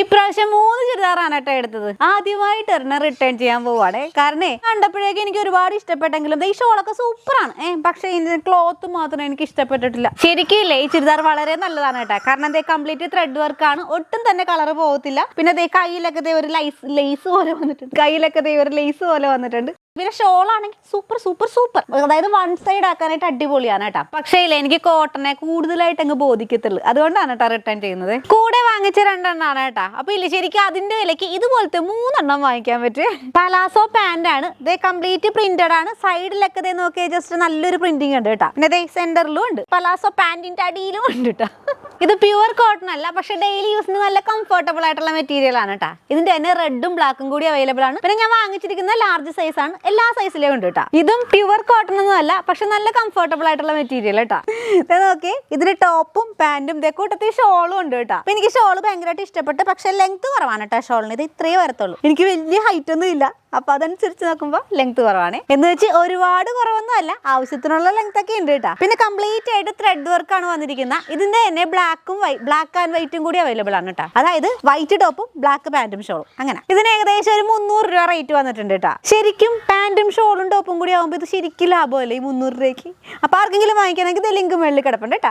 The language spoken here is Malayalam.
ഇപ്രാവശ്യം മൂന്ന് ചുരിദാറാണ് കേട്ടോ എടുത്തത്. ആദ്യമായിട്ട് ഒരെണ്ണം റിട്ടേൺ ചെയ്യാൻ പോവാണേ. കാരണം കണ്ടപ്പോഴേക്കും എനിക്ക് ഒരുപാട് ഇഷ്ടപ്പെട്ടെങ്കിലും ഈ ഷോളൊക്കെ സൂപ്പറാണ്. ആണ് പക്ഷേ ഇതിന്റെ ക്ലോത്ത് മാത്രം എനിക്ക് ഇഷ്ടപ്പെട്ടിട്ടില്ല. ശരിക്കില്ലേ ഈ ചുരിദാർ വളരെ നല്ലതാണ് കേട്ടോ. കാരണം ദേ കംപ്ലീറ്റ് ത്രെഡ് വർക്ക് ആണ്. ഒട്ടും തന്നെ കളർ പോകത്തില്ല. പിന്നെ ദേ കയ്യിലൊക്കെ ദേ ഒരു ലൈസ് ലേസ് പോലെ വന്നിട്ടുണ്ട്. കയ്യിലൊക്കെ ദേ ഒരു ലേസ് പോലെ വന്നിട്ടുണ്ട്. പിന്നെ ഷോൾ ആണെങ്കിൽ സൂപ്പർ സൂപ്പർ സൂപ്പർ അതായത് വൺ സൈഡ് ആക്കാനായിട്ട് അടിപൊളിയാണ് കേട്ടോ. പക്ഷേ ഇല്ല എനിക്ക് കോട്ടനെ കൂടുതലായിട്ട് അങ്ങ് ബോധിക്കത്തുള്ളൂ. അതുകൊണ്ടാണ് കേട്ടോ റിട്ടേൺ ചെയ്യുന്നത്. കൂടെ വാങ്ങിച്ച രണ്ടെണ്ണമാണ് കേട്ടോ. അപ്പൊ ഇല്ല ശരിക്കും അതിന്റെ വിലക്ക് ഇതുപോലത്തെ മൂന്നെണ്ണം വാങ്ങിക്കാൻ പറ്റും. പലാസോ പാന്റ് ആണ്. ഇതേ കംപ്ലീറ്റ് പ്രിന്റഡ് ആണ്. സൈഡിലൊക്കെ നോക്കിയാൽ ജസ്റ്റ് നല്ലൊരു പ്രിന്റിംഗ് ഉണ്ട് കേട്ടോ. പിന്നെ സെന്ററിലും ഉണ്ട്. പലാസോ പാന്റിന്റെ അടിയിലും ഉണ്ട് കേട്ടോ. ഇത് പ്യുവർ കോട്ടൺ അല്ല പക്ഷെ ഡെയിലി യൂസിന് നല്ല കംഫർട്ടബിൾ ആയിട്ടുള്ള മെറ്റീരിയൽ ആണ് കേട്ടോ ഇതിന്റെ തന്നെ റെഡും ബ്ലാക്കും കൂടി അവൈലബിൾ ആണ്. പിന്നെ ഞാൻ വാങ്ങിച്ചിരിക്കുന്ന ലാർജ് സൈസ് ആണ്. എല്ലാ സൈസിലും ഉണ്ട് കേട്ടോ ഇതും പ്യുവർ കോട്ടൺ ഒന്നും അല്ല പക്ഷെ നല്ല കംഫർട്ടബിൾ ആയിട്ടുള്ള മെറ്റീരിയൽ കേട്ടോ നോക്കി ഇതിന് ടോപ്പും പാന്റും ഇതേ കൂട്ടത്തിൽ ഷോളും ഉണ്ട് കേട്ടോ എനിക്ക് ഷോൾ ഭയങ്കരമായിട്ട് ഇഷ്ടപ്പെട്ടു പക്ഷെ ലെങ്ത് കുറവാണ് കേട്ടോ ഷോളിന് ഇത് ഇത്രയേ വരത്തുള്ളൂ. എനിക്ക് വലിയ ഹൈറ്റ് ഒന്നും ഇല്ല. അപ്പൊ അതനുസരിച്ച് നോക്കുമ്പോൾ ലെങ്ത് കുറവാണ്. എന്ന് വെച്ച് ഒരുപാട് കുറവൊന്നും അല്ല ആവശ്യത്തിനുള്ള ലെങ്ത് ഒക്കെ ഉണ്ട് കേട്ടോ. പിന്നെ കംപ്ലീറ്റ് ആയിട്ട് ത്രെഡ് വർക്ക് ആണ് വന്നിരിക്കുന്നത് ഇതിന്റെ തന്നെ ബ്ലാക്കും ബ്ലാക്ക് ആൻഡ് വൈറ്റും കൂടി അവൈലബിൾ ആണ് കേട്ടോ. അതായത് വൈറ്റ് ടോപ്പും ബ്ലാക്ക് പാന്റും ഷോളും അങ്ങനെ. ഇതിന് ഏകദേശം ഒരു മുന്നൂറ് രൂപ റേറ്റ് വന്നിട്ടുണ്ട് കേട്ടോ. ശരിക്കും പാന്റും ഷോളും ടോപ്പും കൂടി ആകുമ്പോൾ ഇത് ശരിക്കും ലാഭമല്ലേ ഈ മുന്നൂറ് രൂപയ്ക്ക്? അപ്പൊ ആർക്കെങ്കിലും വാങ്ങിക്കണമെങ്കിൽ ഇത് ലിങ്ക് മേളിൽ കിടപ്പുണ്ട് കേട്ടോ.